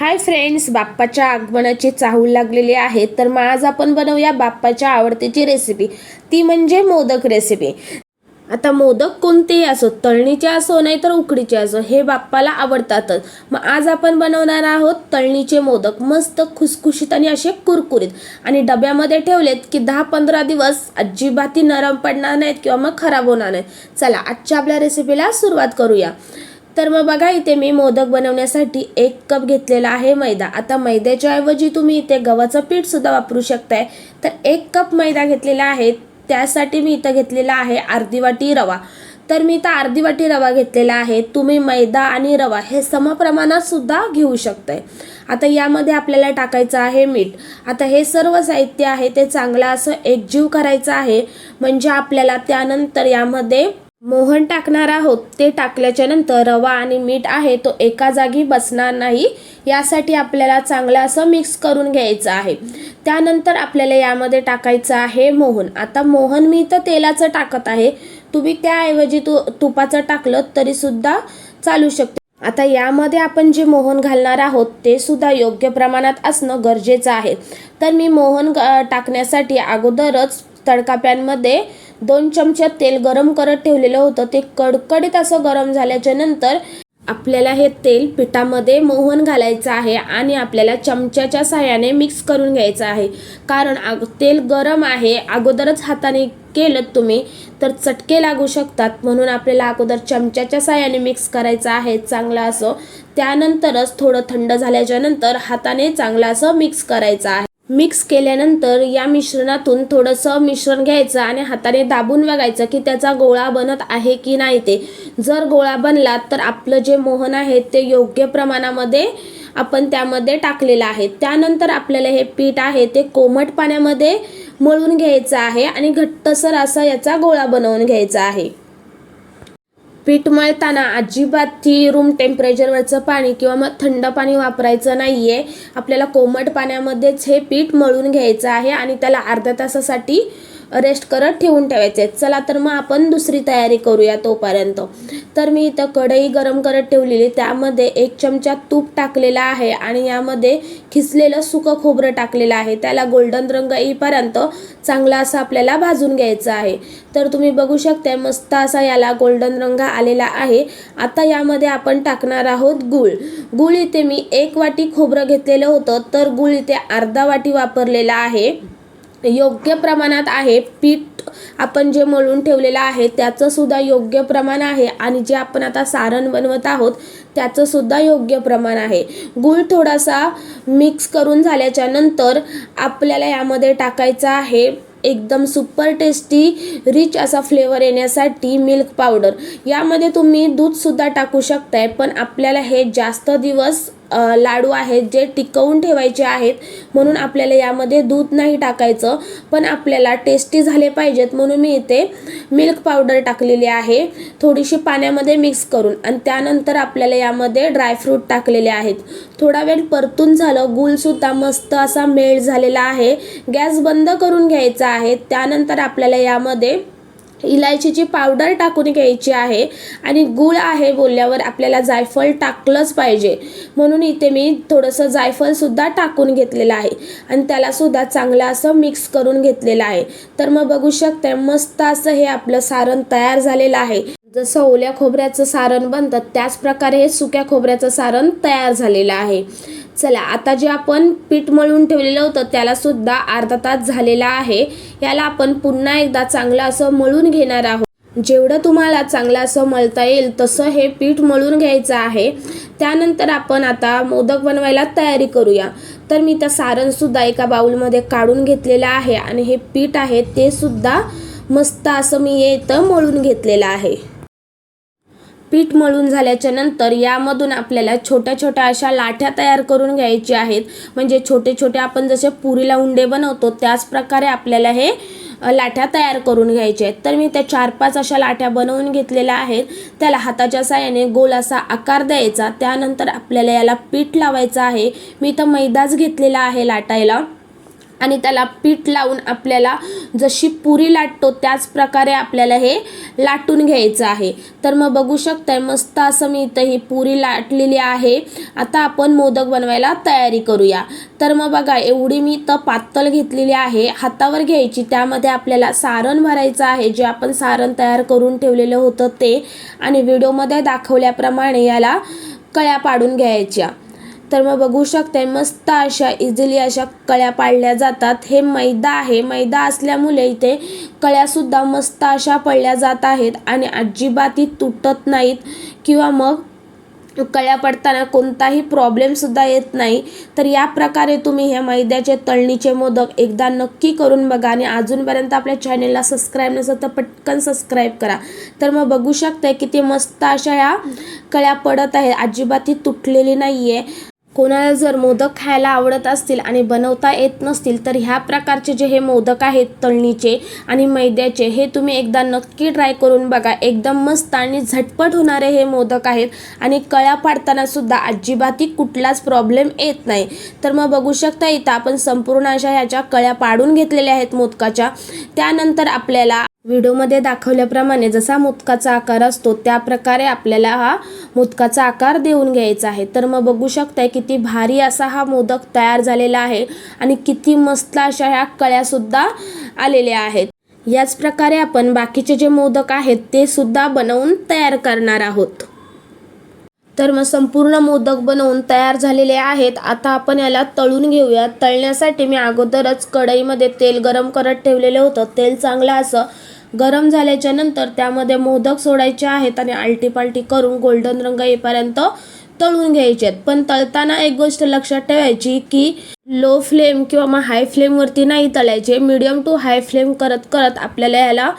Hi friends बाप्पाच्या आगमनाची चाहूल लागलेली आहे तर मग आज आपण बनवूया बाप्पाच्या आवडतीची रेसिपी ती म्हणजे मोदक रेसिपी आता मोदक कोणतेही असो तळणीचे असो नाही तर उकडीचे असो हे बाप्पाला आवडतातच. मग आज आपण बनवणार आहोत तळणीचे मोदक मस्त खुसखुशीत आणि असे कुरकुरीत. आणि डब्यामध्ये ठेवलेत की दहा पंधरा दिवस अजिबाती नरम पडणार नाहीत किंवा मग खराब होणार नाहीत. चला आजच्या आपल्या रेसिपीला सुरुवात करूया. तर मग बघा इथे मी मोदक बनवण्यासाठी एक कप घेतलेला आहे मैदा. आता मैद्याच्या ऐवजी तुम्ही इथे गव्हाचं पीठसुद्धा वापरू शकताय. तर एक कप मैदा घेतलेला आहे त्यासाठी मी इथं घेतलेला आहे अर्धी वाटी रवा. तर मी इथं अर्धी वाटी रवा घेतलेला आहे. तुम्ही मैदा आणि रवा हे समप्रमाणात सुद्धा घेऊ शकताय. आता यामध्ये आपल्याला टाकायचं आहे मीठ. आता हे सर्व साहित्य आहे ते चांगलं असं एकजीव करायचं आहे. म्हणजे आपल्याला त्यानंतर यामध्ये मोहन टाकणार आहोत. ते टाकल्याच्या नंतर रवा आणि मीठ आहे तो एका जागी बसणार नाही. यासाठी आपल्याला चांगलं असं मिक्स करून घ्यायचं आहे. त्यानंतर आपल्याला यामध्ये टाकायचं आहे मोहन. आता मोहन मी तर तेलाचं टाकत आहे. तुम्ही त्याऐवजी तू तुपाचं टाकलं तरीसुद्धा चालू शकते. आता यामध्ये आपण जे मोहन घालणार आहोत ते सुद्धा योग्य प्रमाणात असणं गरजेचं आहे. तर मी मोहन टाकण्यासाठी अगोदरच तडकाप्यांमध्ये दोन चमचे तेल गरम करत ठेवलेलं होतं. ते कडकडीत असं गरम झाल्याच्यानंतर आपल्याला हे तेल पिठामध्ये मोहन घालायचं आहे आणि आपल्याला चमच्याच्या साह्याने मिक्स करून घ्यायचं आहे. कारण आग तेल गरम आहे अगोदरच हाताने केलं तुम्ही तर चटके लागू शकतात. म्हणून आपल्याला अगोदर चमच्याच्या साह्याने मिक्स करायचं आहे चांगलं असं. त्यानंतरच थोडं थंड झाल्याच्यानंतर हाताने चांगलं असं मिक्स करायचं आहे. मिक्स केल्यानंतर या मिश्रणातून थोडंसं मिश्रण घ्यायचं आणि हाताने दाबून बघायचं की त्याचा गोळा बनत आहे की नाही ते. जर गोळा बनला तर आपलं जे मोहन आहे ते योग्य प्रमाणामध्ये आपण त्यामध्ये टाकलेलं आहे. त्यानंतर आपल्याला हे पीठ आहे ते कोमट पाण्यामध्ये मळून घ्यायचं आहे आणि घट्टसर असा याचा गोळा बनवून घ्यायचा आहे. पीठ मळताना अजिबात ती रूम टेम्परेचरवरचं पाणी किंवा मग थंड पाणी वापरायचं नाही आहे आपल्याला कोमट पाण्यामध्येच हे पीठ मळून घ्यायचं आहे आणि त्याला अर्ध्या तासासाठी रेस्ट करत ठेवून ठेवायचे चला तर मग आपण दुसरी तयारी करूया तोपर्यंत. तर मी इथं कढई गरम करत ठेवलेली त्यामध्ये एक चमचा तूप टाकलेला आहे आणि यामध्ये खिसलेलं सुकं खोबरं टाकलेलं आहे. त्याला गोल्डन रंग येईपर्यंत चांगला असा आपल्याला भाजून घ्यायचं आहे. तर तुम्ही बघू शकता मस्त असा याला गोल्डन रंग आलेला आहे. आता यामध्ये आपण टाकणार आहोत गूळ. गूळ इथे मी एक वाटी खोबरं घेतलेलं होतं. तर गूळ इथे अर्धा वाटी वापरलेला आहे. योग्य प्रमाणात आहे. पीठ आपण जे मळून ठेवलेलं आहे त्याचं सुद्धा योग्य प्रमाण आहे आणि जे आपण आता सारण बनवत आहोत त्याचं सुद्धा योग्य प्रमाण आहे. गूळ थोडासा मिक्स करून झाल्याच्यानंतर आपल्याला यामध्ये टाकायचं आहे एकदम सुपर टेस्टी रिच असा फ्लेवर येण्यासाठी मिल्क पावडर यामध्ये तुम्ही दूधसुद्धा टाकू शकताय पण आपल्याला हे जास्त दिवस लाडू आहेत जे टिकवून ठेवायचे आहेत म्हणून आपल्याला यामध्ये दूध नाही टाकायचं पण आपल्याला टेस्टी झाले पाहिजेत म्हणून मी इथे मिल्क पावडर टाकलेली आहे. थोडीशी पाण्यामध्ये मिक्स करून आणि त्यानंतर आपल्याला यामध्ये ड्रायफ्रूट टाकलेले आहेत. थोडा वेळ परतून झालं गुलसुद्धा मस्त असा मेल्ट झालेला आहे. गॅस बंद करून घ्यायचा आहे त्यानंतर आपल्याला यामध्ये इलायचीची पावडर टाकून घ्यायची आहे आणि गूळ आहे बोलल्यावर आपल्याला जायफळ टाकलंच पाहिजे. म्हणून इथे मी थोडंसं जायफळसुद्धा टाकून घेतलेलं आहे. आणि त्यालासुद्धा चांगलं असं मिक्स करून घेतलेलं आहे. तर मग बघू शकते मस्त असं हे आपलं सारण तयार झालेलं आहे. जसं ओल्या खोबऱ्याचं सारण बनतं त्याच प्रकारे हे सुक्या खोबऱ्याचं सारण तयार झालेलं आहे. चला आता जे आपण पीठ मळून ठेवलेलं होतं त्यालासुद्धा अर्धा तास झालेला आहे. याला आपण पुन्हा एकदा चांगलं असं मळून घेणार आहोत. जेवढं तुम्हाला चांगलं असं मळता येईल तसं हे पीठ मळून घ्यायचं आहे. त्यानंतर आपण आता मोदक बनवायला तयारी करूया. तर मी त्या सारणसुद्धा एका बाउलमध्ये काढून घेतलेलं आहे आणि हे पीठ आहे ते सुद्धा मस्त असं मी येतं मळून घेतलेलं आहे. पीठ मळून झाल्याच्यानंतर यामधून आपल्याला छोट्या छोट्या अशा लाठ्या तयार करून घ्यायच्या आहेत. म्हणजे छोटे छोटे आपण जसे पुरीला उंडे बनवतो त्याच प्रकारे आपल्याला हे लाठ्या तयार करून घ्यायच्या आहेत. तर मी त्या चार पाच अशा लाठ्या बनवून घेतलेल्या आहेत. त्याला हाताच्या साह्याने गोल असा आकार द्यायचा. त्यानंतर आपल्याला याला पीठ लावायचं आहे. मी तर मैदाच घेतलेला आहे लाटायला. आणि त्याला पीठ लावून आपल्याला जशी पुरी लाटतो त्याच प्रकारे आपल्याला हे लाटून घ्यायचं आहे. तर मग बघू शकताय मस्त असं मी इथं ही पुरी लाटलेली आहे. आता आपण मोदक बनवायला तयारी करूया. तर मग बघा एवढी मी इथं पातळ घेतलेली आहे. हातावर घ्यायची त्यामध्ये आपल्याला सारण भरायचं आहे. जे आपण सारण तयार करून ठेवलेलं होतं ते. आणि व्हिडिओमध्ये दाखवल्याप्रमाणे याला कळ्या पाडून घ्यायच्या. तर मग बघू शकते मस्त अशा इझिली अशा कळ्या पाडल्या जातात. हे मैदा आहे. मैदा असल्यामुळे इथे कळ्यासुद्धा मस्त अशा पडल्या जात आहेत आणि अजिबातही तुटत नाहीत किंवा मग कळ्या पडताना कोणताही प्रॉब्लेमसुद्धा येत नाही. तर या प्रकारे तुम्ही ह्या मैद्याचे तळणीचे मोदक एकदा नक्की करून बघा आणि अजूनपर्यंत आपल्या चॅनेलला सबस्क्राईब नसेल तर पटकन सबस्क्राईब करा. तर मग बघू शकताय किती मस्त अशा या कळ्या पडत आहेत. अजिबात ही तुटलेली नाही आहे कोणाला जर मोदक खायला आवडत असतील आणि बनवता येत नसतील तर ह्या प्रकारचे जे हे मोदक आहेत तळणीचे आणि मैद्याचे हे तुम्ही एकदा नक्की ट्राय करून बघा. एकदम मस्त आणि झटपट होणारे हे मोदक आहेत आणि कळ्या पाडताना सुद्धा अजिबातही कुठलाच प्रॉब्लेम येत नाही. तर मग बघू शकता इथं आपण संपूर्ण अशा ह्याच्या कळ्या पाडून घेतलेल्या आहेत मोदकाच्या. त्यानंतर आपल्याला व्हिडिओमध्ये दाखवल्याप्रमाणे जसा मोदकाचा आकार असतो त्या प्रकारे आपल्याला हा मोदकाचा आकार देऊन घ्यायचा आहे. तर मग बघू शकताय किती भारी असा हा मोदक तयार झालेला आहे आणि किती मस्त अशा ह्या कळ्यासुद्धा आलेल्या आहेत. याच प्रकारे आपण बाकीचे जे मोदक आहेत ते सुद्धा बनवून तयार करणार आहोत. तर मग संपूर्ण मोदक बनवून तयार झालेले आहेत. आता आपण याला तळून घेऊया. तळण्यासाठी मी अगोदरच कढईमध्ये तेल गरम करत ठेवलेलं होतं. तेल चांगलं असं गरम झाल्याच्यानंतर त्यामध्ये मोदक सोडायचे आहेत आणि आलटी पालटी करून गोल्डन रंग येईपर्यंत तळून घ्यायचे आहेत. पण तळताना एक गोष्ट लक्षात ठेवायची की लो फ्लेम किंवा मग हाय फ्लेमवरती नाही तळायचे. मीडियम टू हाय फ्लेम करत करत आपल्याला याला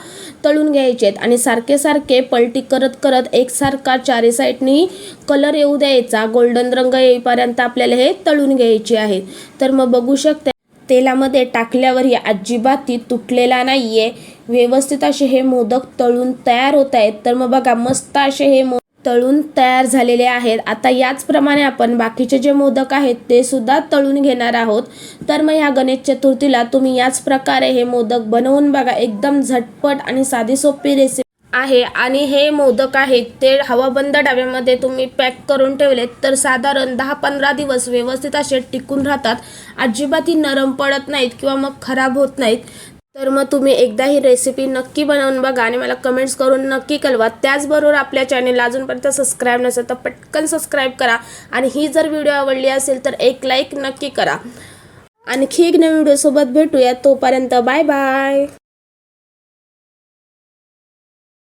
तळून घ्यायचे आहेत. आणि सारखे सारखे पलटी करत करत एकसारखा चारी साईडनी कलर येऊ द्यायचा. गोल्डन रंग येईपर्यंत आपल्याला हे तळून घ्यायचे आहेत. तर मग बघू शकता तेलामध्ये टाकल्यावरही अजिबात तुटलेला नाहीये. व्यवस्थित असे हे मोदक तळून तयार होत आहेत. तर मग बघा मस्त असे हे मो तळून तयार झालेले आहेत. आता याचप्रमाणे आपण बाकीचे जे मोदक आहेत ते सुद्धा तळून घेणार आहोत. तर मग ह्या गणेश चतुर्थीला तुम्ही याच प्रकारे हे मोदक बनवून बघा. एकदम झटपट आणि साधी सोपी रेसिपी आहे. आणि हे मोदक आहेत ते हवाबंद डब्यामध्ये तुम्ही पॅक करून ठेवलेत तर साधारण दहा पंधरा दिवस व्यवस्थित असे टिकून राहतात. अजिबातही नरम पडत नाहीत किंवा मग खराब होत नाहीत. तर मग तुम्ही एकदा ही रेसिपी नक्की बनवून बघा आणि मला कमेंट्स करून नक्की कळवा. त्याचबरोबर आपल्या चॅनेलला अजूनपर्यंत सबस्क्राईब नसेल तर पटकन सबस्क्राईब करा आणि ही जर व्हिडिओ आवडली असेल तर एक लाईक नक्की करा. आणखी एक नवीन व्हिडिओसोबत भेटूया. तोपर्यंत बाय बाय